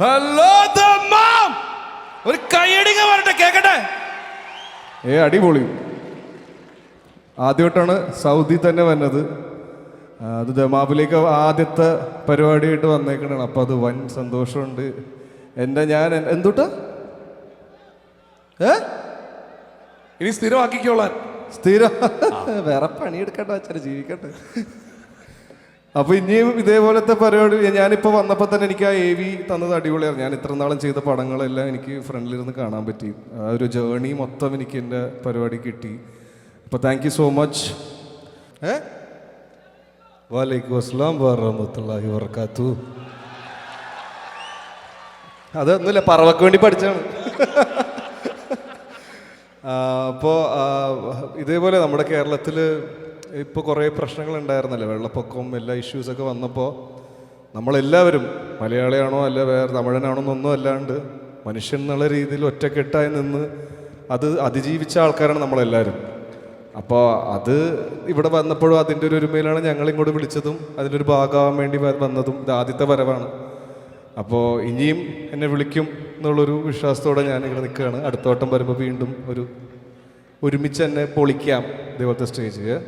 Hello ഒരു കൈയടിങ്ങ വരട്ടെ കേക്കട്ടെ? ഏ അടിപൊളി. ആദ്യമായിട്ടാണ് സൗദി തന്നെ വന്നത്. അത് ദമാബിലേക്ക് ആദ്യത്തെ പരിപാടിയായിട്ട് വന്നേക്കണാണ് അപ്പം അത് വൻ സന്തോഷമുണ്ട്. എന്റെ ഞാൻ എന്തുട്ട എന്തുട്ടാ? ഏ? ഇനി സ്ഥിരമാക്കിക്കോളാൻ. സ്ഥിരം. വേറെ പണിയെടുക്കട്ടെ അച്ഛനെ ജീവിക്കട്ടെ. അപ്പൊ ഇനിയും ഇതേപോലത്തെ പരിപാടി ഞാനിപ്പോ വന്നപ്പോൾ തന്നെ എനിക്ക് ആ എ വി തന്നത് അടിപൊളിയാണ് ഞാൻ ഇത്ര നാളും ചെയ്ത പടങ്ങളെല്ലാം എനിക്ക് ഫ്രണ്ടിലിരുന്ന് കാണാൻ പറ്റി. ആ ഒരു ജേണി മൊത്തം എനിക്ക് എന്റെ പരിപാടി കിട്ടി. അപ്പൊ താങ്ക് യു സോ മച്ച് ഏ? വാലൈക്കും അസ്ലാം വറഹമത്തല്ലാഹി വർക്കാത്തു അതൊന്നുമില്ല പറവക്ക് വേണ്ടി പഠിച്ചാണ്. അപ്പോ ഇതേപോലെ നമ്മുടെ കേരളത്തിൽ ഇപ്പോൾ കുറേ പ്രശ്നങ്ങൾ ഉണ്ടായിരുന്നല്ലോ വെള്ളപ്പൊക്കവും എല്ലാ ഇഷ്യൂസൊക്കെ വന്നപ്പോൾ നമ്മളെല്ലാവരും മലയാളിയാണോ അല്ല വേറെ തമിഴനാണോ എന്നൊന്നും അല്ലാണ്ട് മനുഷ്യൻ എന്നുള്ള രീതിയിൽ ഒറ്റക്കെട്ടായി നിന്ന് അത് അതിജീവിച്ച ആൾക്കാരാണ് നമ്മളെല്ലാവരും. അപ്പോൾ അത് ഇവിടെ വന്നപ്പോഴും അതിന്റെ ഒരു ഒരുമയിലാണ് ഞങ്ങൾ ഇങ്ങോട്ട് വിളിച്ചതും അതിന്റെ ഒരു ഭാഗമാകാൻ വേണ്ടി വന്നതും ഇത് ആദ്യത്തെ വരവാണ്. അപ്പോൾ ഇനിയും എന്നെ വിളിക്കും എന്നുള്ളൊരു വിശ്വാസത്തോടെ ഞാൻ ഇവിടെ നിൽക്കുകയാണ്. അടുത്ത വട്ടം വരുമ്പോൾ വീണ്ടും ഒരു ഒരുമിച്ച് തന്നെ പൊളിക്കാം ഇതേപോലത്തെ സ്റ്റേജ്